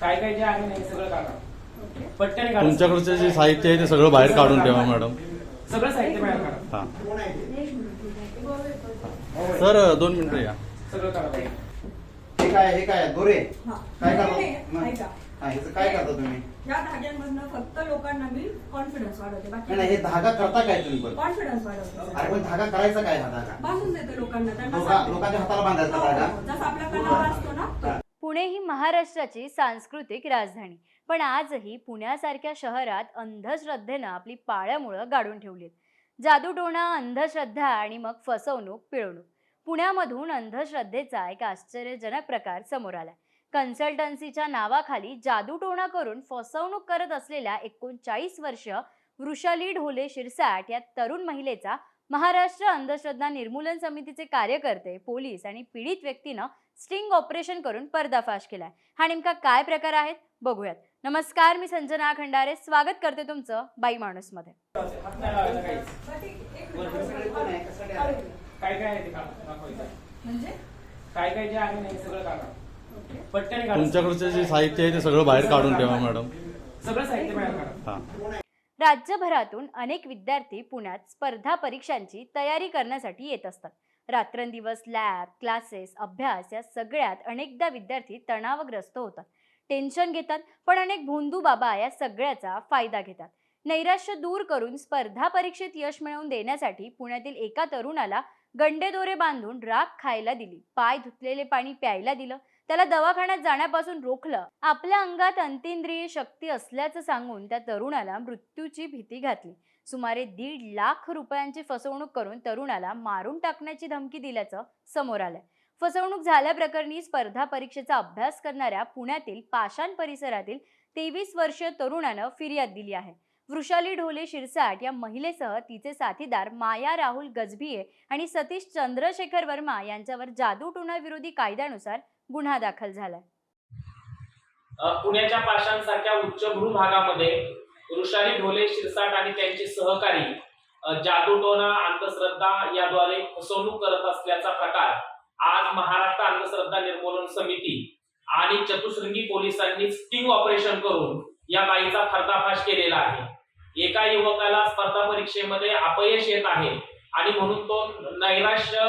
काय काय जे आहे नाही सगळं काढा. ओके. पट्ट्याने काढा. तुमच्याकडचं जे साहित्य आहे ते सगळं बाहेर काढून ठेवा मॅडम. सगळं साहित्य बाहेर काढा. हा. एक मिनिट सर दोन मिनिटं या. सगळं काढा हे काय हे काय दोरे हा. काय करता? नाही. हा, ह्याचं काय करता तुम्ही? या धाग्यांमधनं फक्त लोकांना मी कॉन्फिडन्स वाढवते. नाही, नाही हे धागा करता काय तुम्ही पण? कॉन्फिडन्स अरे वाढवते पण धागा करायचा काय हा धागा? बांधून देते लोकांना त्यांना लोका- सांगते. लोकांच्या हाताला बांधायचा हो, धागा? हो, जसा आपला असतो ना ही महाराष्ट्राची सांस्कृतिक राजधानी. पण आजही पुण्यासारख्या शहरात अंधश्रद्धेनं आपली पाळ्यामुळं गाडून ठेवलीत. जादूटोणा अंधश्रद्धा आणि मग फसवणूक पिळवणूक. पुण्यामधून अंधश्रद्धेचा एक आश्चर्यजनक प्रकार समोर आलाय कन्सल्टन्सीच्या नावाखाली जादूटोणा करून फसवणूक करत असलेल्या एकोणचाळीस वर्ष वृषाली ढोले शिरसाट या तरुण महिलेचा महाराष्ट्र अंधश्रद्धा निर्मूलन समितीचे कार्यकर्ते पोलीस आणि पीडित व्यक्तीनं स्टिंग ऑपरेशन करून पर्दाफाश केलाय. हा नेमका काय प्रकार आहेत? बघूयात. नमस्कार मी संजना खंडारे. स्वागत करते तुमचं बाई माणूसमध्ये म्हणजे तुमच्याकडचं जे साहित्य आहे ते सगळं बाहेर काढून ठेवा मॅडम. सगळं साहित्य बाहेर काढा. हा. राज्यभरातून अनेक विद्यार्थी पुण्यात स्पर्धा परीक्षांची तयारी करण्यासाठी येत असतात. रात्रंदिवस लॅब क्लासेस अभ्यास या सगळ्यात अनेकदा विद्यार्थी तणावग्रस्त होतात. टेन्शन घेतात पण अनेक भोंदू बाबा या सगळ्याचा फायदा घेतात. नैराश्य दूर करून स्पर्धा परीक्षेत यश मिळवून देण्यासाठी पुण्यातील एका तरुणाला गंडेदोरे बांधून राख खायला दिली. पाय धुतलेले पाणी प्यायला दिलं. त्याला दवाखान्यात जाण्यापासून रोखलं. आपल्या अंगात अंतिंद्रिय शक्ती असल्याचं सांगून त्या तरुणाला मृत्यूची भीती घातली. सुमारे दीड लाख रुपयांची फसवणूक करून तरुणाला मारून टाकण्याची धमकी दिल्याचं समोर आलंय. फसवणूक झाल्याप्रकरणी स्पर्धा परीक्षेचा अभ्यास करणाऱ्या पुण्यातील पाषाण परिसरातील तेवीस वर्षीय तरुणानं फिर्याद दिली आहे. वृषाली ढोले शिरसाट या महिलेसह तिचे साथीदार माया राहुल गजभिये आणि सतीश चंद्रशेखर वर्मा यांच्यावर जादूटोणा विरोधी कायद्यानुसार गुन्हा दाखल झालाय. पुण्याच्या पाषाणसारख्या उच्चभ्रू भागामध्ये वृषाली ढोले शिरसाट आणि त्यांचे सहकारी जादूटोना अंधश्रद्धा याद्वारे फसवणूक करत असल्याचा प्रकार आज महाराष्ट्र अंधश्रद्धा निर्मूलन समिती आणि चतुश्रंगी पोलिसांनी स्टिंग ऑपरेशन करून या बाईचा पर्दाफाश केलेला आहे. एका युवकाला स्पर्धा परीक्षेमध्ये अपयश येत आहे आणि म्हणून तो नैराश्य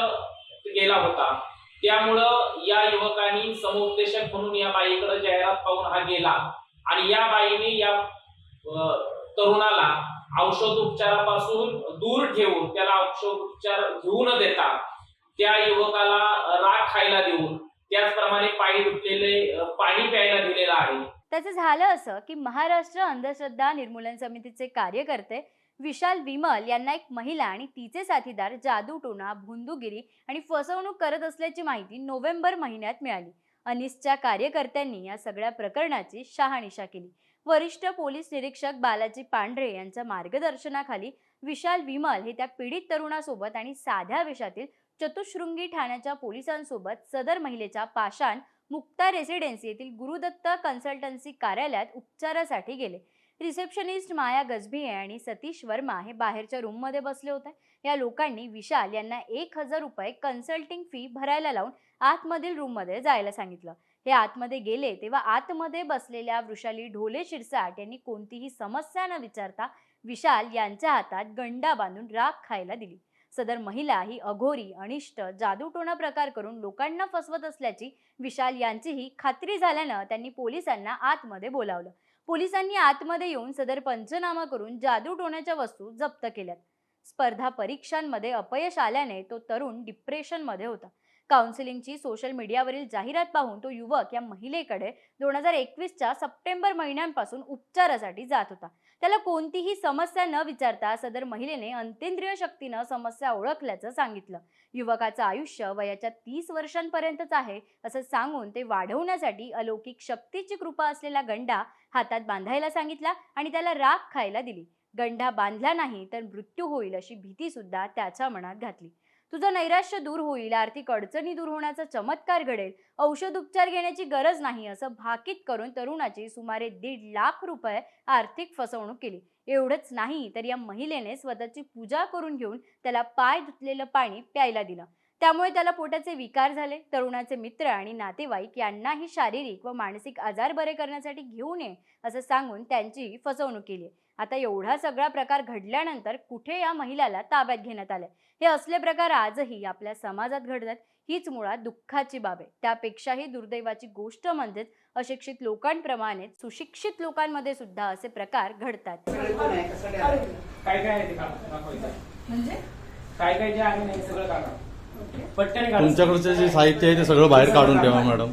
गेला होता. त्यामुळं या युवकांनी समुपदेशक म्हणून या बाईकडे जाहिरात पाहून हा गेला. आणि या बाईने या तरुणाला औषधोपचारापासून दूर ठेवून त्याला औषधोपचार घेऊ न देता त्या युवकाला राग खायला देऊन त्याचप्रमाणे पाणी दुखलेले पाणी प्यायला दिलेलं आहे. त्याचं झालं असं की महाराष्ट्र अंधश्रद्धा निर्मूलन समितीचे कार्यकर्ते विशाल विमल यांना एक महिला आणि तिचे साथीदार जादूटोणा भुंदुगिरी आणि फसवणूक करत असल्याची माहिती नोव्हेंबर महिन्यात मिळाली. अनिसच्या कार्यकर्त्यांनी या सगळ्या प्रकरणाची शहानिशा केली. वरिष्ठ पोलीस निरीक्षक बालाजी पांढरे यांच्या मार्गदर्शनाखाली विशाल विमल हे त्या पीडित तरुणासोबत आणि साध्या वेशातील चतुशृंगी ठाण्याच्या पोलिसांसोबत सदर महिलेच्या पाषाण मुक्ता रेसिडेन्सी येथील गुरुदत्त कन्सल्टन्सी कार्यालयात उपचारासाठी गेले. रिसेप्शनिस्ट माया गजभिये आणि सतीश वर्मा हे बाहेरच्या रूममध्ये बसले होते. या लोकांनी विशाल यांना एक हजार रुपये कन्सल्टिंग फी भरायला लावून आतमधील रूममध्ये जायला सांगितलं. हे आतमध्ये गेले तेव्हा आतमध्ये बसलेल्या वृषाली ढोले शिरसाट यांनी कोणतीही समस्या न विचारता विशाल यांच्या हातात गंडा बांधून राख खायला दिली. सदर महिला ही अघोरी अनिष्ट जादूटोणा प्रकार करून लोकांना फसवत असल्याची विशाल यांचीही खात्री झाल्यानं त्यांनी पोलिसांना आतमध्ये बोलावलं. पोलिसांनी आतमध्ये येऊन सदर पंचनामा करून जादू टोण्याच्या वस्तू जप्त केल्यात. स्पर्धा परीक्षांमध्ये अपयश आल्याने तो तरुण डिप्रेशनमध्ये होता. काउन्सिलिंगची सोशल मीडियावरील जाहिरात पाहून तो युवक या महिलेकडे दोन हजार एकवीसच्या सप्टेंबर महिन्यांपासून उपचारासाठी जात होता. त्याला कोणतीही समस्या न विचारता सदर महिलेने अंतेंद्रिय शक्तीनं समस्या ओळखल्याचं सांगितलं. युवकाचं आयुष्य वयाच्या तीस वर्षांपर्यंतच आहे असं सांगून ते वाढवण्यासाठी अलौकिक शक्तीची कृपा असलेला गंडा हातात बांधायला सांगितला आणि त्याला राख खायला दिली. गंडा बांधला नाही तर मृत्यू होईल अशी भीती सुद्धा त्याच्या मनात घातली. तुझं नैराश्य दूर होईल आर्थिक अडचणी दूर होण्याचा चमत्कार घडेल. औषध उपचार घेण्याची गरज नाही असं भाकीत करून तरुणाची सुमारे दीड लाख रुपये आर्थिक फसवणूक केली. एवढंच नाही तर या महिलेने स्वतःची पूजा करून घेऊन त्याला पाय धुतलेलं पाणी प्यायला दिलं. त्यामुळे त्याला पोटाचे विकार झाले. तरुणाचे मित्र आणि नातेवाईक यांनाही शारीरिक व मानसिक आजार बरे करण्यासाठी घेऊन ये असं सांगून त्यांची फसवणूक केली आता एवढा सगळा प्रकार घडल्यानंतर कुठे या महिलाला ताब्यात घेण्यात आले हे असले प्रकार आजही आपल्या समाजात घडतात. हीच मुळात दुःखाची बाब आहे. त्यापेक्षाही दुर्दैवाची गोष्ट म्हणजेच अशिक्षित लोकांप्रमाणेच सुशिक्षित लोकांमध्ये सुद्धा असे प्रकार घडतात. काय? काय आहे ते काढा म्हणजे? काय काय जे आहे नाही सगळं काढा. ओके. पट्ट्याने काढा. तुमच्याकडचं जे साहित्य आहे ते सगळं बाहेर काढून ठेवा मॅडम.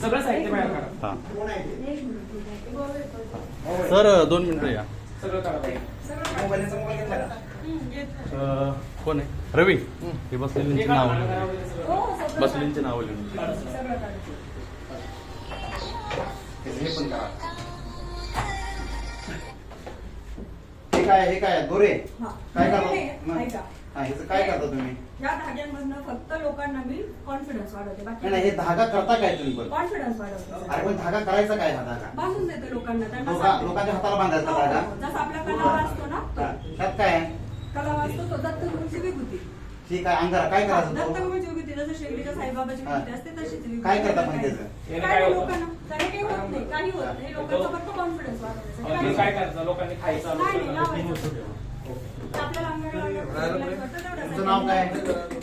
सगळं साहित्य बाहेर काढा. हा. कोण आहे ते? एक मिनिट मोबाईल. सर दोन मिनिटं या. सगळं काढा बाहेर. मोबाईलचा मोबाईल घेतला का? अं, कोण आहे? रवी? हे बसलेलींची हे नाव बसलेलींची नावं लिहून हे पण करा हे काय हे काय दोरे हा. काय करता. हा, काय करता तुम्ही? या धाग्यांमधनं फक्त लोकांना मी कॉन्फिडन्स वाढवते. नाही नाही, हे धागा करता काय तुम्ही पण? कॉन्फिडन्स वाढवते अरे पण धागा करायचा काय हा धागा? बांधून देते लोकांना. लोकांच्या हाताला बांधायचा हो, हो, धागा? आपला ना? हा, काय? आहे कला वाचतो तो दत्तगुरूची विभूती. ठीक आहे अंगारा काय करायचं तो? दत्तगुरूची विभूती. जसं शिर्डीच्या साईबाबाची हा. विभूती असते तशीच विभूती. काय करता पण करायची. त्याचं? याने काय काय नाही. होतं? लोकांना त्याने काही होत नाही काही होत नाही. लोकांचा फक्त कॉन्फिडन्स अहो, वाढवायचा ते काय करायचं लोकांनी खायचं नाही, नाही, लोकांना- लावायचं. आपल्याला अंगाला लागलं, वाटतं तेवढं तुमचं नाव काय?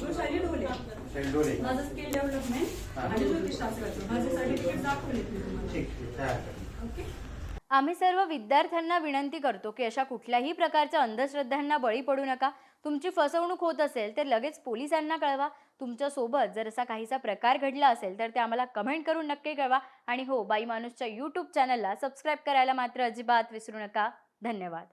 वृषाली ढोले. शेंडोळे माझं स्किल डेव्हलपमेंट हा. आणि ज्योतिषशास्त्राचं. माझे सर्टिफिकेट दाखवले मी तुम्हाला. ठीक ठीक. काय हरकत नाही. ओके? आम्ही सर्व विद्यार्थ्यांना विनंती करतो की अशा कुठल्याही प्रकारच्या अंधश्रद्धांना बळी पडू नका. तुमची फसवणूक होत असेल तर लगेच पोलिसांना कळवा. तुमच्यासोबत जर असा काहीसा प्रकार घडला असेल तर ते आम्हाला कमेंट करून नक्की कळवा. आणि हो बाई माणूसच्या यूट्यूब चॅनलला सबस्क्राईब करायला मात्र अजिबात विसरू नका. धन्यवाद.